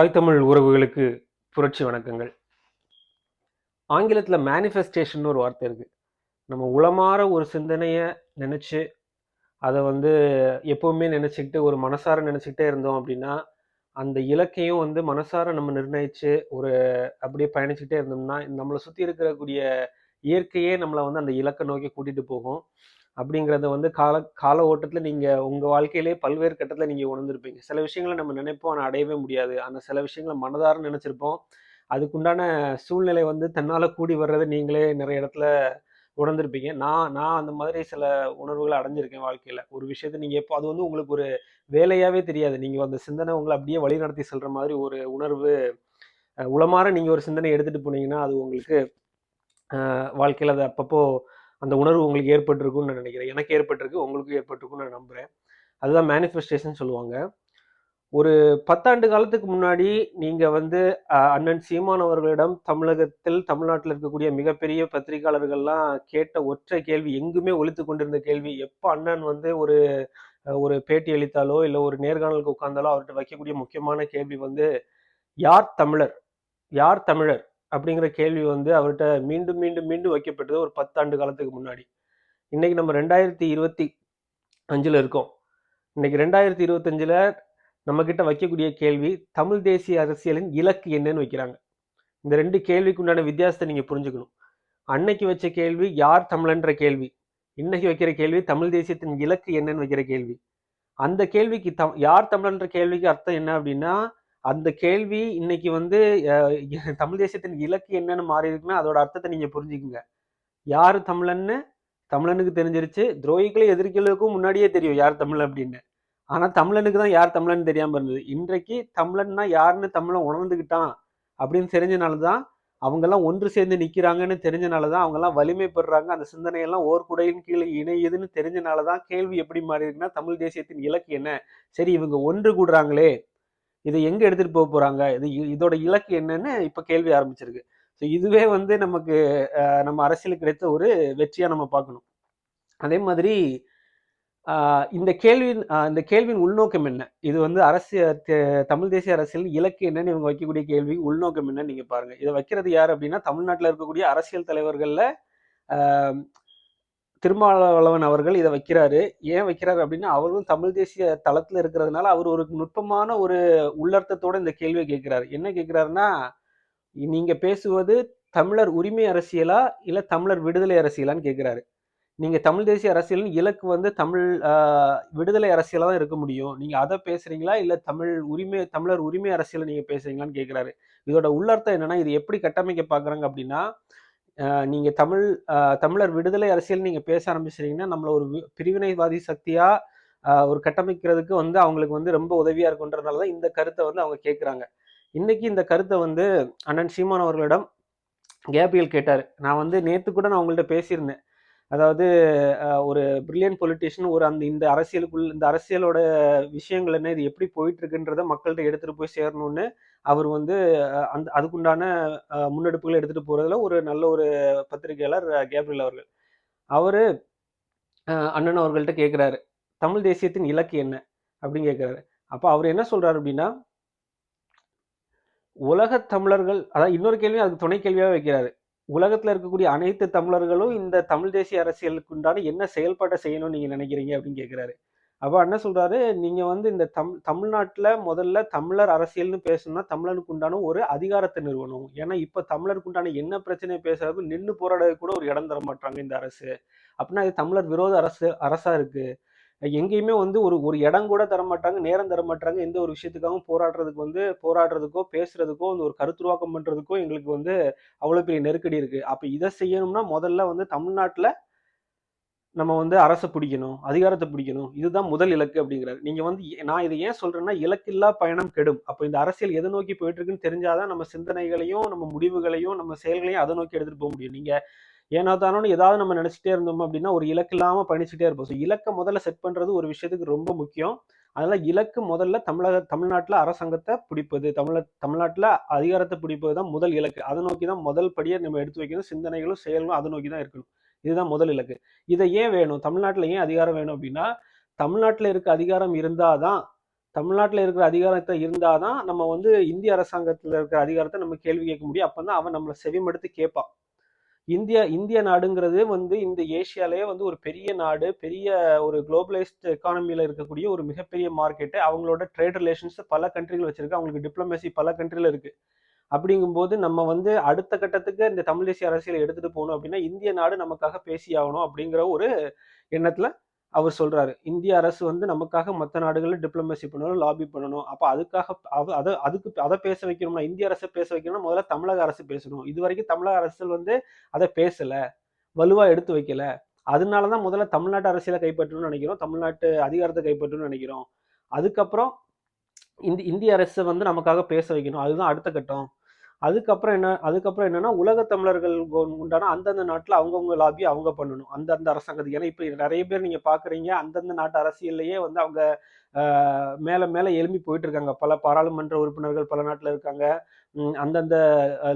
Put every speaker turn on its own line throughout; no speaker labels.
தாய் தமிழ் உறவுகளுக்கு புரட்சி வணக்கங்கள். ஆங்கிலத்தில் மேனிஃபெஸ்டேஷன் ஒரு வார்த்தை இருக்குது நம்ம உளமாற ஒரு சிந்தனையை நினச்சி அதை வந்து எப்போவுமே நினச்சிக்கிட்டு ஒரு மனசார நினச்சிக்கிட்டே இருந்தோம் அப்படின்னா அந்த இலக்கையும் வந்து மனசார நம்ம நிர்ணயிச்சு ஒரு அப்படியே பயணிச்சுக்கிட்டே இருந்தோம்னா நம்மளை சுற்றி இருக்கக்கூடிய இயற்கையே நம்மளை வந்து அந்த இலக்கை நோக்கி கூட்டிகிட்டு போகும். அப்படிங்கிறத வந்து கால கால ஓட்டத்தில் நீங்கள் உங்கள் வாழ்க்கையிலே பல்வேறு கட்டத்தில் நீங்கள் உணர்ந்திருப்பீங்க. சில விஷயங்களை நம்ம நினைப்போம் ஆனால் அடையவே முடியாது. ஆனால் சில விஷயங்களை மனதார நினச்சிருப்போம். அதுக்குண்டான சூழ்நிலை வந்து தன்னால் கூடி வர்றதை நீங்களே நிறைய இடத்துல உணர்ந்திருப்பீங்க. நான் நான் அந்த மாதிரி சில உணர்வுகளை அடைஞ்சிருக்கேன் வாழ்க்கையில். ஒரு விஷயத்தை நீங்கள் எப்போ அது வந்து உங்களுக்கு ஒரு வேலையாகவே தெரியாது. நீங்கள் அந்த சிந்தனை உங்களை அப்படியே வழி நடத்தி செல்கிற மாதிரி ஒரு உணர்வு உளமாற நீங்கள் ஒரு சிந்தனை எடுத்துகிட்டு போனீங்கன்னா அது உங்களுக்கு வாழ்க்கையில் அது அப்பப்போ அந்த உணர்வு உங்களுக்கு ஏற்பட்டிருக்கும்னு நான் நினைக்கிறேன். எனக்கு ஏற்பட்டிருக்கு உங்களுக்கும் ஏற்பட்டிருக்கும்னு நான் நம்புகிறேன் அதுதான் மேனிஃபெஸ்டேஷன் சொல்லுவாங்க. ஒரு பத்தாண்டு காலத்துக்கு முன்னாடி நீங்கள் வந்து அண்ணன் சீமான் அவர்களிடம் தமிழகத்தில் தமிழ்நாட்டில் இருக்கக்கூடிய மிகப்பெரிய பத்திரிகையாளர்கள்லாம் கேட்ட ஒற்றை கேள்வி எங்குமே ஒழித்து கொண்டிருந்த கேள்வி எப்போ அண்ணன் வந்து ஒரு ஒரு பேட்டி அளித்தாலோ இல்லை ஒரு நேர்காணலுக்கு உட்கார்ந்தாலோ அவர்கிட்ட வைக்கக்கூடிய முக்கியமான கேள்வி வந்து யார் தமிழர்? யார் தமிழர்? அப்படிங்கிற கேள்வி வந்து அவர்கிட்ட மீண்டும் மீண்டும் மீண்டும் வைக்கப்பட்டது ஒரு பத்தாண்டு காலத்துக்கு முன்னாடி. இன்னைக்கு நம்ம ரெண்டாயிரத்தி இருபத்தி அஞ்சில் இருக்கோம். இன்னைக்கு ரெண்டாயிரத்தி இருபத்தஞ்சில் நம்மக்கிட்ட வைக்கக்கூடிய கேள்வி தமிழ் தேசிய அரசியலின் இலக்கு என்னன்னு வைக்கிறாங்க. இந்த ரெண்டு கேள்விக்கு உண்டான வித்தியாசத்தை நீங்கள் புரிஞ்சுக்கணும். அன்னைக்கு வச்ச கேள்வி யார் தமிழன்ற கேள்வி. இன்னைக்கு வைக்கிற கேள்வி தமிழ் தேசியத்தின் இலக்கு என்னன்னு வைக்கிற கேள்வி. அந்த கேள்விக்கு தம் யார் தமிழன்ற கேள்விக்கு அர்த்தம் என்ன அப்படின்னா அந்த கேள்வி இன்னைக்கு வந்து தமிழ் தேசியத்தின் இலக்கு என்னன்னு மாறி இருக்குன்னா அதோட அர்த்தத்தை நீங்க புரிஞ்சுக்குங்க. யார் தமிழன்னு? தமிழனுக்கு தெரிஞ்சிருச்சு. துரோகிகளை எதிர்க்கிறதுக்கும் முன்னாடியே தெரியும் யார் தமிழ் அப்படின்னு. ஆனா தமிழனுக்கு தான் யார் தமிழன் தெரியாம இருந்தது. இன்றைக்கு தமிழன்னா யாருன்னு தமிழன் உணர்ந்துக்கிட்டான் அப்படின்னு தெரிஞ்சனால தான் அவங்கெல்லாம் ஒன்று சேர்ந்து நிக்கிறாங்கன்னு தெரிஞ்சனால தான் அவங்கெல்லாம் வலிமை பெறுறாங்க அந்த சிந்தனையெல்லாம் ஓர் குடையின் கீழே இணையுதுன்னு தெரிஞ்சனால தான் கேள்வி எப்படி மாறி இருக்குன்னா தமிழ் தேசியத்தின் இலக்கு என்ன? சரி இவங்க ஒன்று கூடுறாங்களே. இதை எங்கே எடுத்துகிட்டு போக போகிறாங்க இது இதோட இலக்கு என்னன்னு இப்போ கேள்வி ஆரம்பிச்சிருக்கு. ஸோ இதுவே வந்து நமக்கு நம்ம அரசியலுக்கு கிடைத்த ஒரு வெற்றியாக நம்ம பார்க்கணும். அதே மாதிரி இந்த கேள்வியின் இந்த கேள்வியின் உள்நோக்கம் என்ன? இது வந்து அரசியல் தே- தமிழ் தேசிய அரசியல் இலக்கு என்னன்னு இவங்க வைக்கக்கூடிய கேள்வி உள்நோக்கம் என்னன்னு நீங்கள் பாருங்கள் இதை வைக்கிறது யார் அப்படின்னா தமிழ்நாட்டில் இருக்கக்கூடிய அரசியல் தலைவர்களில் திருமாவளவன் அவர்கள் இதை வைக்கிறாரு. ஏன் வைக்கிறாரு அப்படின்னா அவரும் தமிழ் தேசிய தளத்துல இருக்கிறதுனால அவர் ஒரு நுட்பமான ஒரு உள்ளர்த்தத்தோட இந்த கேள்வியை கேட்கிறாரு. என்ன கேட்கிறாருன்னா நீங்க பேசுவது தமிழர் உரிமை அரசியலா இல்ல தமிழர் விடுதலை அரசியலான்னு கேட்கிறாரு. நீங்க தமிழ் தேசிய அரசியலின் இலக்கு வந்து தமிழ் ஆஹ், விடுதலை அரசியலா தான் இருக்க முடியும். நீங்க அதை பேசுறீங்களா இல்ல தமிழ் உரிமை தமிழர் உரிமை அரசியலை நீங்க பேசுறீங்களான்னு கேட்கிறாரு. இதோட உள்ளர்த்தம் என்னன்னா இது எப்படி கட்டமைக்க பாக்குறாங்க அப்படின்னா நீங்கள் தமிழ் தமிழர் விடுதலை அரசியல் நீங்கள் பேச ஆரம்பிச்சிட்டீங்கன்னா நம்மளை ஒரு பிரிவினைவாதி சக்தியாக ஒரு கட்டமைக்கிறதுக்கு வந்து அவங்களுக்கு வந்து ரொம்ப உதவியாக இருக்குன்றதுனால தான் இந்த கருத்தை வந்து அவங்க கேட்குறாங்க இன்னைக்கு இந்த கருத்தை வந்து அண்ணன் சீமான் அவர்களிடம் கேபியல் கேட்டார். நான் வந்து நேற்று கூட நான் அவங்கள்ட்ட பேசியிருந்தேன். அதாவது ஒரு பிரில்லியன் பொலிட்டிஷியன் ஒரு அந்த இந்த அரசியலுக்குள் இந்த அரசியலோட விஷயங்கள் என்ன இது எப்படி போயிட்டு இருக்குன்றத மக்கள்கிட்ட எடுத்துட்டு போய் சேரணும்னு அவர் வந்து அந்த அதுக்குண்டான முன்னெடுப்புகளை எடுத்துட்டு போறதுல ஒரு நல்ல ஒரு பத்திரிகையாளர் அஹ், கேப்ரியல் அவர்கள். அவரு அண்ணன் அவர்கள்ட்ட கேட்குறாரு தமிழ் தேசியத்தின் இலக்கு என்ன? அப்படின்னு கேட்குறாரு அப்போ அவர் என்ன சொல்றாரு அப்படின்னா உலகத் தமிழர்கள் அதாவது இன்னொரு கேள்வி அதுக்கு துணை கேள்வியாக வைக்கிறாரு. உலகத்துல இருக்கக்கூடிய அனைத்து தமிழர்களும் இந்த தமிழ் தேசிய அரசியலுக்கு உண்டான என்ன செயல்பாட்டை செய்யணும்னு நீங்க நினைக்கிறீங்க அப்படின்னு கேட்குறாரு அப்ப என்ன சொல்றாரு நீங்க வந்து இந்த தம் தமிழ்நாட்டுல முதல்ல தமிழர் அரசியல்னு பேசணும்னா தமிழனுக்கு உண்டான ஒரு அதிகாரத்தை நிறுவனம் ஏன்னா இப்ப தமிழருக்கு உண்டான என்ன பிரச்சனையை பேசுறதுக்கு நின்று போராட கூட ஒரு இடம் தர மாட்டாங்க இந்த அரசு. அப்படின்னா இது தமிழர் விரோத அரசு அரசா இருக்கு. எங்கேயுமே வந்து ஒரு ஒரு இடம் கூட தர மாட்டாங்க நேரம் தரமாட்டாங்க. எந்த ஒரு விஷயத்துக்காகவும் போராடுறதுக்கு வந்து போராடுறதுக்கோ பேசுறதுக்கோ வந்து ஒரு கருத்துருவாக்கம் பண்றதுக்கோ எங்களுக்கு வந்து அவ்வளோ பெரிய நெருக்கடி இருக்கு. அப்போ இதை செய்யணும்னா முதல்ல வந்து தமிழ்நாட்டில் நம்ம வந்து அரசை பிடிக்கணும் அதிகாரத்தை பிடிக்கணும். இதுதான் முதல் இலக்கு அப்படிங்கிறாரு. நீங்க வந்து ஏ- நான் இதை ஏன் சொல்றேன்னா இலக்கில்லா பயணம் கெடும். அப்போ இந்த அரசியல் எதை நோக்கி போயிட்டு இருக்குன்னு தெரிஞ்சாதான் நம்ம சிந்தனைகளையும் நம்ம முடிவுகளையும் நம்ம செயல்களையும் அதை நோக்கி எடுத்துட்டு போக முடியும். நீங்க ஏன்னா தானோன்னு ஏதாவது நம்ம நினைச்சிட்டே இருந்தோம் அப்படின்னா ஒரு இலக்கு இல்லாம பயணிச்சுட்டே இருப்போம். ஸோ இலக்கை முதல்ல செட் பண்றது ஒரு விஷயத்துக்கு ரொம்ப முக்கியம். அதனால் இலக்கு முதல்ல தமிழக தமிழ்நாட்டுல அரசாங்கத்தை பிடிப்பது தமிழ தமிழ்நாட்டுல அதிகாரத்தை பிடிப்பது தான் முதல் இலக்கு. அதை நோக்கி தான் முதல் படியை நம்ம எடுத்து வைக்கணும். சிந்தனைகளும் செயல்களும் அதை நோக்கி தான் இருக்கணும். இதுதான் முதல் இலக்கு. இதை ஏன் வேணும்? தமிழ்நாட்டுல ஏன் அதிகாரம் வேணும் அப்படின்னா தமிழ்நாட்டுல இருக்க அதிகாரம் இருந்தாதான் தமிழ்நாட்டில் இருக்கிற அதிகாரத்தை இருந்தாதான் நம்ம வந்து இந்திய அரசாங்கத்தில் இருக்கிற அதிகாரத்தை நம்ம கேள்வி கேட்க முடியும். அப்பதான் அவன் நம்மளை செவிமடுத்து கேட்பான். இந்தியா இந்திய நாடுங்கிறது வந்து இந்த ஏஷியாலேயே வந்து ஒரு பெரிய நாடு பெரிய ஒரு குளோபலைஸ்ட் எக்கானமியில் இருக்கக்கூடிய ஒரு மிகப்பெரிய மார்க்கெட்டு. அவங்களோட ட்ரேட் ரிலேஷன்ஸ் பல கண்ட்ரிகள் வச்சிருக்கு. அவங்களுக்கு டிப்ளமேசி பல கண்ட்ரியில் இருக்குது அப்படிங்கும்போது நம்ம வந்து அடுத்த கட்டத்துக்கு இந்த தமிழ் தேசிய அரசியலை எடுத்துகிட்டு போகணும் அப்படின்னா இந்திய நாடு நமக்காக பேசி ஆகணும் அப்படிங்கிற ஒரு எண்ணத்தில் அவர் சொல்றாரு இந்திய அரசு வந்து நமக்காக மற்ற நாடுகளில் டிப்ளமேசி பண்ணணும் லாபி பண்ணணும். அப்போ அதுக்காக அதை அதுக்கு அதை பேச வைக்கணும்னா இந்திய அரசை பேச வைக்கணும்னா முதல்ல தமிழக அரசு பேசணும். இது வரைக்கும் தமிழக அரசு வந்து அதை பேசல வலுவா எடுத்து வைக்கல. அதனால தான் முதல்ல தமிழ்நாட்டு அரசியலை கைப்பற்றணும்னு நினைக்கிறோம் தமிழ்நாட்டு அதிகாரத்தை கைப்பற்றணும்னு நினைக்கிறோம். அதுக்கப்புறம் இந்த இந்திய அரசு வந்து நமக்காக பேச வைக்கணும். அதுதான் அடுத்த கட்டம். அதுக்கப்புறம் என்ன அதுக்கப்புறம் என்னன்னா உலக தமிழர்கள் உண்டான அந்தந்த நாட்டில் அவங்கவுங்க லாபி அவங்க பண்ணணும். அந்தந்த அரசாங்கத்துக்கு. ஏன்னா இப்போ நிறைய பேர் நீங்கள் பார்க்குறீங்க அந்தந்த நாட்டு அரசியல்லையே வந்து அவங்க மேலே மேலே எழும்பி போயிட்டு இருக்காங்க. பல பாராளுமன்ற உறுப்பினர்கள் பல நாட்டில் இருக்காங்க. அந்தந்த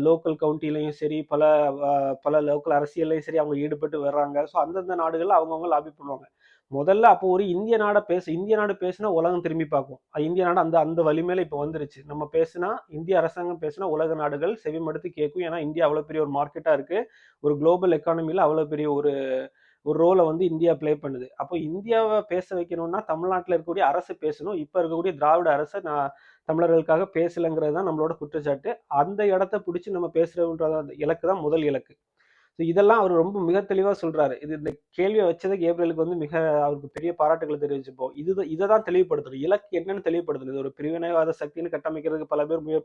லோக்கல் கவுண்டிலையும் சரி பல பல லோக்கல் அரசியல்லையும் சரி அவங்க ஈடுபட்டு வர்றாங்க. ஸோ அந்தந்த நாடுகளில் அவங்கவுங்க லாபி பண்ணுவாங்க. முதல்ல அப்போ ஒரு இந்திய நாடை பேச இந்திய நாடு பேசினா உலகம் திரும்பி பார்க்கும். அது இந்திய நாடு அந்த அந்த வலிமையில இப்போ வந்துருச்சு. நம்ம பேசினா இந்திய அரசாங்கம் பேசினா உலக நாடுகள் செவிமடுத்து கேட்கும். ஏன்னா இந்தியா அவ்வளோ பெரிய ஒரு மார்க்கெட்டாக இருக்கு. ஒரு குளோபல் எக்கானமியில் அவ்வளோ பெரிய ஒரு ஒரு ரோலை வந்து இந்தியா ப்ளே பண்ணுது. அப்போ இந்தியாவை பேச வைக்கணும்னா தமிழ்நாட்டில் இருக்கக்கூடிய அரசு பேசணும். இப்போ இருக்கக்கூடிய திராவிட அரசு நான் தமிழர்களுக்காக பேசலைங்கிறது தான் நம்மளோட குற்றச்சாட்டு. அந்த இடத்த பிடிச்சி நம்ம பேசுறதுன்ற இலக்கு தான் முதல் இலக்கு. ஸோ இதெல்லாம் அவர் ரொம்ப மிக தெளிவாக சொல்கிறாரு இது இந்த கேள்வியை வச்சதுக்கு ஏப்ரலுக்கு வந்து மிக அவருக்கு பெரிய பாராட்டுகளை தெரிவிச்சுப்போம். இது இதை தான் தெளிவுபடுத்தணும் இலக்கு என்னன்னு தெளிவுபடுத்துது. இது ஒரு பிரிவினைவாத சக்தின்னு கட்டமைக்கிறதுக்கு பல பேர் முய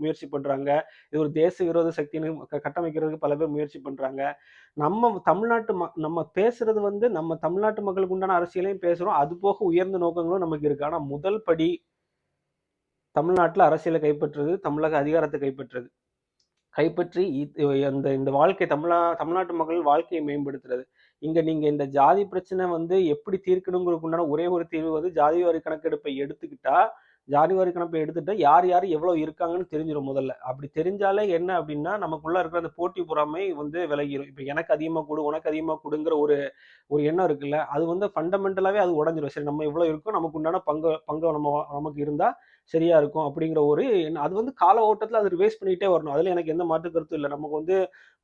முயற்சி பண்ணுறாங்க இது ஒரு தேச விரோத சக்தின்னு கட்டமைக்கிறதுக்கு பல பேர் முயற்சி பண்ணுறாங்க நம்ம தமிழ்நாட்டு ம நம்ம பேசுறது வந்து நம்ம தமிழ்நாட்டு மக்களுக்கு உண்டான அரசியலையும் பேசுகிறோம் அது போக உயர்ந்த நோக்கங்களும் நமக்கு இருக்கு. ஆனால் முதல் படி தமிழ்நாட்டில் அரசியலை கைப்பற்றுறது தமிழக அதிகாரத்தை கைப்பற்றுறது. கைப்பற்றி அந்த இந்த வாழ்க்கை தமிழா தமிழ்நாட்டு மக்கள் வாழ்க்கையை மேம்படுத்துறது. இங்க நீங்க இந்த ஜாதி பிரச்சனை வந்து எப்படி தீர்க்கணுங்கிறதுக்கு உண்டான ஒரே ஒரு தீர்வு வந்து ஜாதி வாரி கணக்கெடுப்பை எடுத்துக்கிட்டா ஜாதி வாரி கணப்பை எடுத்துட்டா யார் யார் எவ்வளவு இருக்காங்கன்னு தெரிஞ்சிடும் முதல்ல. அப்படி தெரிஞ்சாலே என்ன அப்படின்னா நமக்குள்ள இருக்கிற அந்த போட்டி பொறாமை வந்து விலகிடும் இப்போ எனக்கு அதிகமாக கொடு உனக்கு அதிகமாக கொடுங்கிற ஒரு ஒரு எண்ணம் இருக்குல்ல அது வந்து ஃபண்டமெண்டலாகவே அது உடஞ்சிரும். சரி நம்ம எவ்வளோ இருக்கோம் நமக்கு உண்டான பங்கு பங்கு நம்ம நமக்கு இருந்தால் சரியா இருக்கும் அப்படிங்கிற ஒரு அது வந்து கால ஓட்டத்தில் அது ரிவைஸ் பண்ணிகிட்டே வரணும். அதில் எனக்கு எந்த மாற்று கருத்தும் இல்லை. நமக்கு வந்து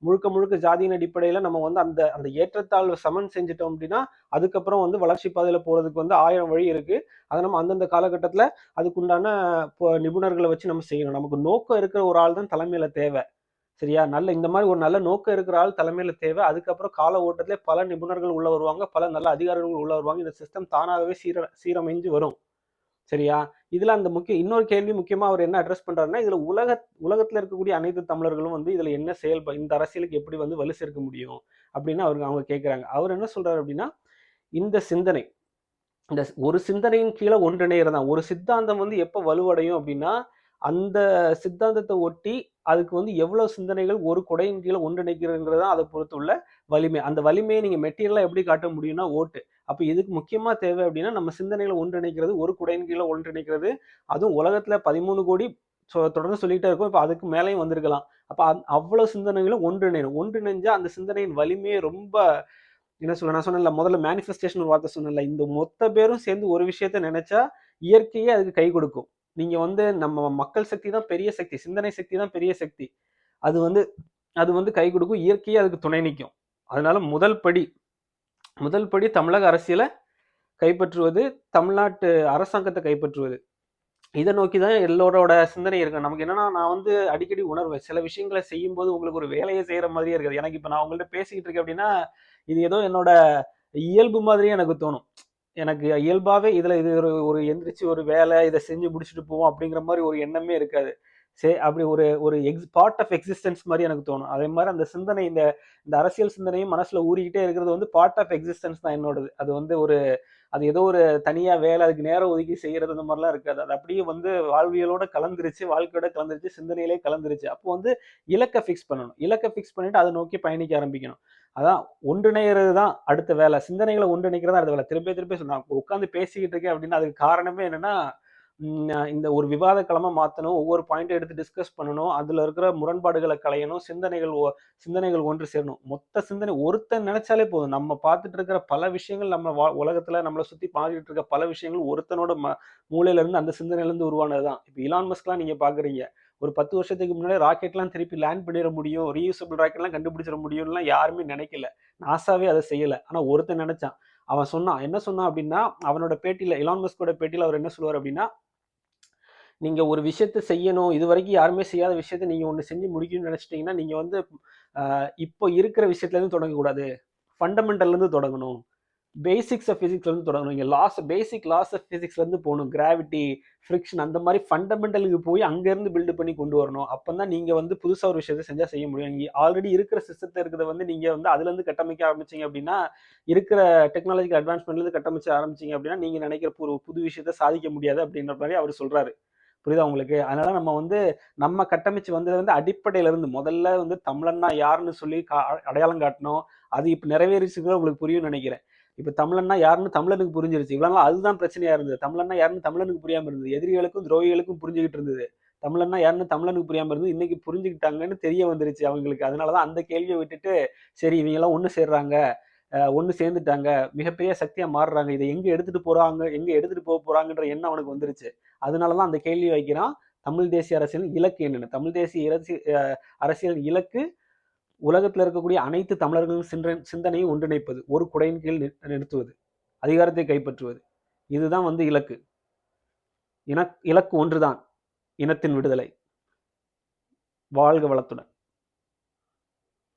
முழுக்க முழுக்க ஜாதியின் அடிப்படையில் நம்ம வந்து அந்த அந்த ஏற்றத்தாழ்வு சமன் செஞ்சுட்டோம் அப்படின்னா அதுக்கப்புறம் வந்து வளர்ச்சி பாதையில் போகிறதுக்கு வந்து ஆயிரம் வழி இருக்குது அதை நம்ம அந்தந்த காலகட்டத்தில் அதுக்குண்டான இப்போ நிபுணர்களை வச்சு நம்ம செய்யணும். நமக்கு நோக்கம் இருக்கிற ஒரு ஆள் தான் தலைமையில் தேவை. சரியா? நல்ல இந்த மாதிரி ஒரு நல்ல நோக்கம் இருக்கிற ஆள் தலைமையில் தேவை. அதுக்கப்புறம் கால ஓட்டத்திலே பல நிபுணர்கள் உள்ள வருவாங்க. பல நல்ல அதிகாரிகள் உள்ள வருவாங்க. இந்த சிஸ்டம் தானாகவே சீர சீரமைஞ்சு வரும். சரியா? இதில் அந்த முக்கிய இன்னொரு கேள்வி முக்கியமாக அவர் என்ன அட்ரஸ் பண்ணுறாருன்னா இதில் உலக உலகத்தில் இருக்கக்கூடிய அனைத்து தமிழர்களும் வந்து இதில் என்ன செயல் இந்த அரசியலுக்கு எப்படி வந்து வலு சேர்க்க முடியும் அப்படின்னு அவருக்கு அவங்க கேட்குறாங்க அவர் என்ன சொல்கிறார் அப்படின்னா இந்த சிந்தனை இந்த ஒரு சிந்தனையின் கீழே ஒன்றிணைகிறதான் ஒரு சித்தாந்தம் வந்து எப்போ வலுவடையும் அப்படின்னா அந்த சித்தாந்தத்தை ஒட்டி அதுக்கு வந்து எவ்வளோ சிந்தனைகள் ஒரு குடையின் கீழே ஒன்றிணைக்கிறதுங்கிறது தான் அதை பொறுத்து உள்ள வலிமை. அந்த வலிமையை நீங்கள் மெட்டீரியலாக எப்படி காட்ட முடியும்னா ஓட்டு. அப்ப இதுக்கு முக்கியமா தேவை அப்படின்னா நம்ம சிந்தனைகளை ஒன்றிணைக்கிறது ஒரு குடையின் கீழே ஒன்றிணைக்கிறது. அதுவும் உலகத்துல பதிமூணு கோடி சொ- தொடர்ந்து சொல்லிட்டே இருக்கும். இப்போ அதுக்கு மேலேயும் வந்திருக்கலாம். அப்ப அந்த- அவ்வளவு சிந்தனைகளும் ஒன்றிணைணும் ஒன்றிணைஞ்சா அந்த சிந்தனையின் வலிமையை ரொம்ப என்ன சொல்ல நான் சொன்னேன்ல முதல்ல மேனிஃபெஸ்டேஷன் ஒரு வார்த்தை சொன்னேன்ல இந்த மொத்த பேரும் சேர்ந்து ஒரு விஷயத்த நினைச்சா இயற்கையே அதுக்கு கை கொடுக்கும். நீங்க வந்து நம்ம மக்கள் சக்தி தான் பெரிய சக்தி சிந்தனை சக்தி தான் பெரிய சக்தி. அது வந்து அது வந்து கை கொடுக்கும். இயற்கையே அதுக்கு துணை நிற்கும் அதனால முதல் படி முதல் படி தமிழக அரசியலை கைப்பற்றுவது தமிழ்நாட்டு அரசாங்கத்தை கைப்பற்றுவது. இதை நோக்கி தான் எல்லோரோட சிந்தனை இருக்கு. நமக்கு என்னன்னா நான் வந்து அடிக்கடி உணர்வேன். சில விஷயங்களை செய்யும்போது உங்களுக்கு ஒரு வேலையை செய்யற மாதிரியே இருக்காது. எனக்கு இப்போ நான் உங்கள்ட்ட பேசிக்கிட்டு இருக்கேன் அப்படின்னா இது ஏதோ என்னோட இயல்பு மாதிரியே எனக்கு தோணும். எனக்கு இயல்பாகவே இதில் இது ஒரு ஒரு எந்திரிச்சு ஒரு வேலை இதை செஞ்சு முடிச்சுட்டு போவோம் அப்படிங்கிற மாதிரி ஒரு எண்ணமே இருக்காது. சே அப்படி ஒரு ஒரு எக்ஸ் பார்ட் ஆஃப் எக்ஸிஸ்டன்ஸ் மாதிரி எனக்கு தோணும். அதே மாதிரி அந்த சிந்தனை இந்த இந்த அரசியல் சிந்தனையும் மனசில் ஊறிக்கிட்டே இருக்கிறது வந்து பார்ட் ஆஃப் எக்ஸிஸ்டன்ஸ் தான் என்னோடது. அது வந்து ஒரு அது ஏதோ ஒரு தனியாக வேலை அதுக்கு நேரம் ஒதுக்கி செய்கிறது அந்த மாதிரிலாம் இருக்காது. அது அப்படியே வந்து வாழ்வியலோட கலந்துருச்சு வாழ்க்கையோட கலந்துருச்சு சிந்தனையிலே கலந்துருச்சு. அப்போ வந்து இலக்கை ஃபிக்ஸ் பண்ணணும். இலக்கை ஃபிக்ஸ் பண்ணிட்டு அதை நோக்கி பயணிக்க ஆரம்பிக்கணும். அதான் ஒன்றிணைகிறது தான் அடுத்த வேலை. சிந்தனைகளை ஒன்றிணைக்கிறது அடுத்த வேலை. திருப்பி திருப்பி சொன்னாங்க உட்காந்து பேசிக்கிட்டு இருக்கேன் அப்படின்னா அதுக்கு காரணமே என்னன்னா இந்த ஒரு விவாத களமாக மாற்றணும் ஒவ்வொரு பாயிண்ட்டை எடுத்து டிஸ்கஸ் பண்ணணும் அதில் இருக்கிற முரண்பாடுகளை களையணும் சிந்தனைகள் சிந்தனைகள் ஒன்று சேரணும். மொத்த சிந்தனை ஒருத்தன் நினைச்சாலே போதும். நம்ம பார்த்துட்டு இருக்கிற பல விஷயங்கள் நம்ம வா உலகத்தில் நம்மளை சுற்றி பார்த்துட்டு இருக்க பல விஷயங்கள் ஒருத்தனோட ம மூலையிலேருந்து அந்த சிந்தனையிலேருந்து உருவானது தான் இப்போ இலான் மஸ்க்லாம் நீங்கள் பார்க்குறீங்க ஒரு பத்து வருஷத்துக்கு முன்னாடி ராக்கெட்லாம் திருப்பி லேண்ட் பண்ணிட முடியும் ரீயூசபிள் ராக்கெட்லாம் கண்டுபிடிச்சிட முடியும்லாம் யாருமே நினைக்கல. நாசாவே அதை செய்யலை. ஆனால் ஒருத்தன் நினைச்சான். அவன் சொன்னான். என்ன சொன்னான் அப்படின்னா அவனோட பேட்டியில் இலான் மஸ்கோட பேட்டியில் அவர் என்ன சொல்லுவார் அப்படின்னா நீங்க ஒரு விஷயத்த செய்யணும். இது வரைக்கும் யாருமே செய்யாத விஷயத்த நீங்க ஒன்று செஞ்சு முடிக்கணும்னு நினைச்சிட்டீங்கன்னா நீங்க வந்து இப்போ இருக்கிற விஷயத்துல இருந்து தொடங்கக்கூடாது ஃபண்டமெண்டல்ல இருந்து தொடங்கணும். பேசிக்ஸ் ஆஃப் ஃபிசிக்ஸ்ல இருந்து தொடங்கணும். இங்க லாஸ் பேசிக் லாஸ் ஆஃப் ஃபிசிக்ஸ்ல இருந்து போகணும். கிராவிட்டி ஃப்ரிக்ஷன் அந்த மாதிரி ஃபண்டமெண்டலுக்கு போய் அங்கேருந்து பில்டு பண்ணி கொண்டு வரணும். அப்பதான் நீங்க வந்து புதுசாக ஒரு விஷயத்தை செஞ்சா செய்ய முடியும். நீங்கள் ஆல்ரெடி இருக்கிற சிஸ்டத்தை இருக்கிறத வந்து நீங்க வந்து அதுல இருந்து கட்டமைக்க ஆரம்பிச்சீங்க அப்படின்னா இருக்கிற டெக்னாலஜிக்கல் அட்வான்ஸ்மெண்ட்ல இருந்து கட்டமைச்சு ஆரம்பிச்சீங்க அப்படின்னா நீங்க நினைக்கிற ஒரு புது விஷயத்தை சாதிக்க முடியாது அப்படின்ற மாதிரி அவர் சொல்றாரு. புரியுதா உங்களுக்கு? அதனால நம்ம வந்து நம்ம கட்டமைச்சு வந்தது வந்து அடிப்படையில இருந்து முதல்ல வந்து தமிழன்னா யாருன்னு சொல்லி கா- அடையாளம் காட்டணும். அது இப்போ நிறைவேறிச்சுங்க உங்களுக்கு புரியும்னு நினைக்கிறேன். இப்போ தமிழன்னா யாருன்னு தமிழனுக்கு புரிஞ்சிருச்சு. இவ்வளவு நாள் அதுதான் பிரச்சனையா இருந்தது. தமிழன்னா யாருன்னு தமிழனுக்கு புரியாம இருந்தது. எதிரிகளுக்கும் துரோகிகளுக்கும் புரிஞ்சுக்கிட்டு இருந்தது. தமிழன்னா யாருன்னு தமிழனுக்கு புரியாம இருந்தது. இன்னைக்கு புரிஞ்சுக்கிட்டாங்கன்னு தெரிய வந்துருச்சு அவங்களுக்கு. அதனாலதான் அந்த கேள்வியை விட்டுட்டு சரி இவங்க எல்லாம் ஒன்று சேர்றாங்க. ஒன்று சேர்ந்துட்டாங்க. மிகப்பெரிய சக்தியாக மாறுறாங்க. இதை எங்கே எடுத்துகிட்டு போகிறாங்க எங்கே எடுத்துகிட்டு போக போகிறாங்கன்ற எண்ணம் அவனுக்கு வந்துருச்சு. அதனாலதான் அந்த கேள்வி வைக்கிறான் தமிழ் தேசிய அரசியல் இலக்கு என்னென்னு. தமிழ் தேசிய அரசி- அஹ் அரசியல் இலக்கு உலகத்தில் இருக்கக்கூடிய அனைத்து தமிழர்களின் சின்ற சிந்தனையும் ஒன்றிணைப்பது ஒரு குடையின் கீழ் நி- நிறுத்துவது அதிகாரத்தை கைப்பற்றுவது. இதுதான் வந்து இலக்கு. இன இலக்கு ஒன்றுதான் இனத்தின் விடுதலை. வாழ்க வளத்துடன்.